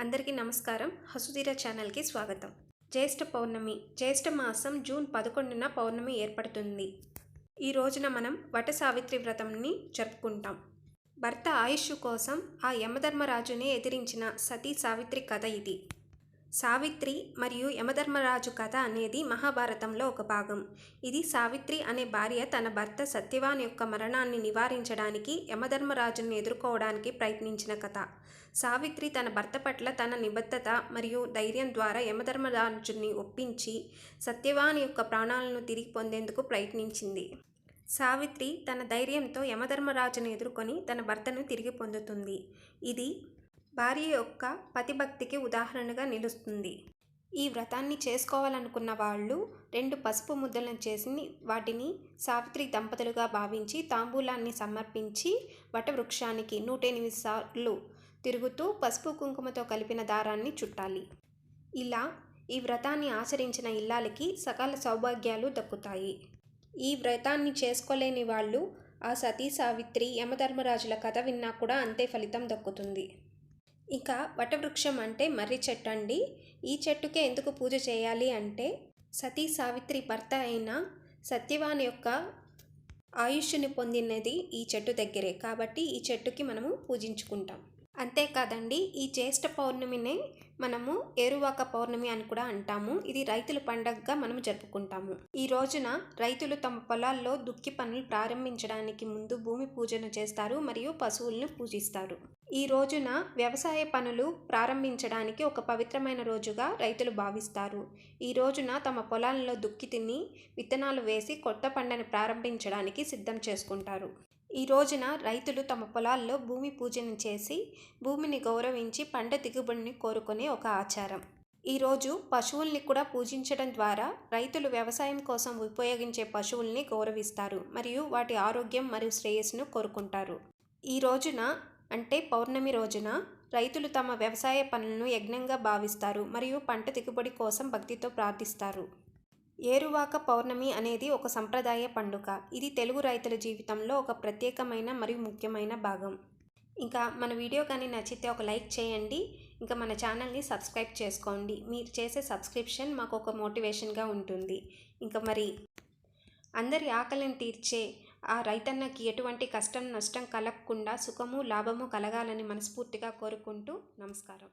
అందరికీ నమస్కారం. హసుదీర ఛానల్కి స్వాగతం. జ్యేష్ఠ పౌర్ణమి జ్యేష్ఠ మాసం జూన్ పదకొండున పౌర్ణమి ఏర్పడుతుంది. ఈ రోజున మనం వట సావిత్రి వ్రతంని జరుపుకుంటాం. భర్త ఆయుష్ కోసం ఆ యమధర్మరాజునే ఎదిరించిన సతీ సావిత్రి కథ ఇది. సావిత్రి మరియు యమధర్మరాజు కథ అనేది మహాభారతంలో ఒక భాగం. ఇది సావిత్రి అనే భార్య తన భర్త సత్యవాన్ యొక్క మరణాన్ని నివారించడానికి యమధర్మరాజును ఎదుర్కోవడానికి ప్రయత్నించిన కథ. సావిత్రి తన భర్త పట్ల తన నిబద్ధత మరియు ధైర్యం ద్వారా యమధర్మరాజుని ఒప్పించి సత్యవాన్ యొక్క ప్రాణాలను తిరిగి పొందేందుకు ప్రయత్నించింది. సావిత్రి తన ధైర్యంతో యమధర్మరాజును ఎదుర్కొని తన భర్తను తిరిగి పొందుతుంది. ఇది భార్య యొక్క పతిభక్తికి ఉదాహరణగా నిలుస్తుంది. ఈ వ్రతాన్ని చేసుకోవాలనుకున్న వాళ్ళు రెండు పసుపు ముద్దలను చేసి వాటిని సావిత్రి దంపతులుగా భావించి తాంబూలాన్ని సమర్పించి వటవృక్షానికి నూట ఎనిమిది సార్లు తిరుగుతూ పసుపు కుంకుమతో కలిపిన దారాన్ని చుట్టాలి. ఇలా ఈ వ్రతాన్ని ఆచరించిన ఇల్లాలకి సకల సౌభాగ్యాలు దక్కుతాయి. ఈ వ్రతాన్ని చేసుకోలేని వాళ్ళు ఆ సతీ సావిత్రి యమధర్మరాజుల కథ విన్నా కూడా అంతే ఫలితం దక్కుతుంది. ఇక వటవృక్షం అంటే మర్రి చెట్టు అండి. ఈ చెట్టుకే ఎందుకు పూజ చేయాలి అంటే సతీ సావిత్రి భర్త అయిన సత్యవాన్ యొక్క ఆయుష్ని పొందినది ఈ చెట్టు దగ్గరే. కాబట్టి ఈ చెట్టుకి మనము పూజించుకుంటాం. అంతేకాదండి ఈ జ్యేష్ఠ పౌర్ణమినే మనము ఏరువాక పౌర్ణమి అని కూడా అంటాము. ఇది రైతుల పండగగా మనం జరుపుకుంటాము. ఈ రోజున రైతులు తమ పొలాల్లో దుక్కి పనులు ప్రారంభించడానికి ముందు భూమి పూజను చేస్తారు మరియు పశువులను పూజిస్తారు. ఈ రోజున వ్యవసాయ పనులు ప్రారంభించడానికి ఒక పవిత్రమైన రోజుగా రైతులు భావిస్తారు. ఈ రోజున తమ పొలాల్లో దుక్కి తిని విత్తనాలు వేసి కొత్త పంటను ప్రారంభించడానికి సిద్ధం చేసుకుంటారు. ఈ రోజున రైతులు తమ పొలాల్లో భూమి పూజను చేసి భూమిని గౌరవించి పంట దిగుబడిని కోరుకునే ఒక ఆచారం. ఈరోజు పశువుల్ని కూడా పూజించడం ద్వారా రైతులు వ్యవసాయం కోసం ఉపయోగించే పశువుల్ని గౌరవిస్తారు మరియు వాటి ఆరోగ్యం మరియు శ్రేయస్సును కోరుకుంటారు. ఈ రోజున అంటే పౌర్ణమి రోజున రైతులు తమ వ్యవసాయ పనులను యజ్ఞంగా భావిస్తారు మరియు పంట దిగుబడి కోసం భక్తితో ప్రార్థిస్తారు. ఏరువాక పౌర్ణమి అనేది ఒక సంప్రదాయ పండుగ. ఇది తెలుగు రైతుల జీవితంలో ఒక ప్రత్యేకమైన మరియు ముఖ్యమైన భాగం. ఇంకా మన వీడియో కానీ నచ్చితే ఒక లైక్ చేయండి. ఇంకా మన ఛానల్ని సబ్స్క్రైబ్ చేసుకోండి. మీరు చేసే సబ్స్క్రిప్షన్ మాకు ఒక మోటివేషన్గా ఉంటుంది. ఇంకా మరి అందరి ఆకలిని తీర్చే ఆ రైతన్నకి ఎటువంటి కష్టం నష్టం కలగకుండా సుఖము లాభము కలగాలని మనస్ఫూర్తిగా కోరుకుంటూ నమస్కారం.